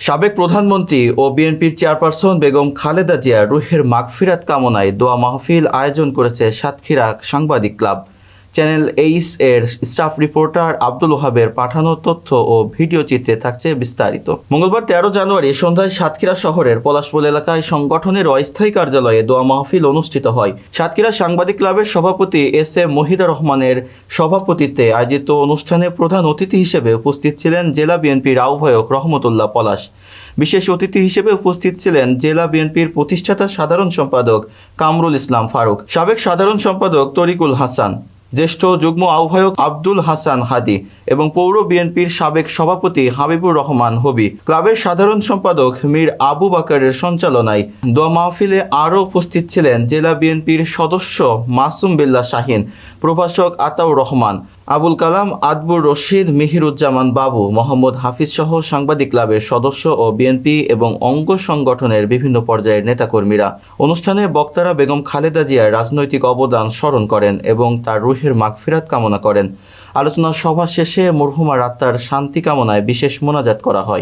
সাবেক প্রধানমন্ত্রী ও বিএনপির চেয়ারপারসন বেগম খালেদা জিয়া রুহের মাগফিরাত কামনায় দোয়া মাহফিল আয়োজন করেছে সাতক্ষীরা সাংবাদিক ক্লাব। চ্যানেল এইস এর স্টাফ রিপোর্টার আব্দুল ওহাবের পাঠানো তথ্য ও ভিডিও চিত্রে থাকছে বিস্তারিত। মঙ্গলবার তেরো জানুয়ারি সন্ধ্যায় সাতক্ষীরা শহরের পলাশপুল এলাকায় সংগঠনের অস্থায়ী কার্যালয়ে দোয়া মাহফিল অনুষ্ঠিত হয়। সাতক্ষীরা সাংবাদিক ক্লাবের সভাপতি এস এ মহিদা রহমানের সভাপতিত্বে আয়োজিত অনুষ্ঠানে প্রধান অতিথি হিসেবে উপস্থিত ছিলেন জেলা বিএনপির আহ্বায়ক রহমতুল্লাহ পলাশ। বিশেষ অতিথি হিসেবে উপস্থিত ছিলেন জেলা বিএনপির প্রতিষ্ঠাতা সাধারণ সম্পাদক কামরুল ইসলাম ফারুক। সাবেক সাধারণ সম্পাদক তরিকুল হাসান। জ্যেষ্ঠ যুগ্ম আহ্বায়ক আব্দুল হাসান হাদি এবং পৌর বিএনপির সাবেক সভাপতি হাবিবুর রহমান হবি। ক্লাবের সাধারণ সম্পাদক মীর আবু বাকারের সঞ্চালনায় দোয়া মাহফিলে আরও উপস্থিত ছিলেন জেলা বিএনপির সদস্য মাসুম বিল্লা শাহিন, প্রভাষক আতাউর রহমান। আবুল কালাম, আদবুর রশিদ, মিহিরুজ্জামান বাবু, মোহাম্মদ হাফিজ সহ সাংবাদিক ক্লাবের সদস্য ও বিএনপি এবং অঙ্গ সংগঠনের বিভিন্ন পর্যায়ের নেতাকর্মীরা অনুষ্ঠানে বক্তারা বেগম খালেদা জিয়ার রাজনৈতিক অবদান স্মরণ করেন এবং তার রুহের মাগফিরাত কামনা করেন। আলোচনা সভা শেষে মরহুমার আত্মার শান্তি কামনায় বিশেষ মোনাজাত করা হয়।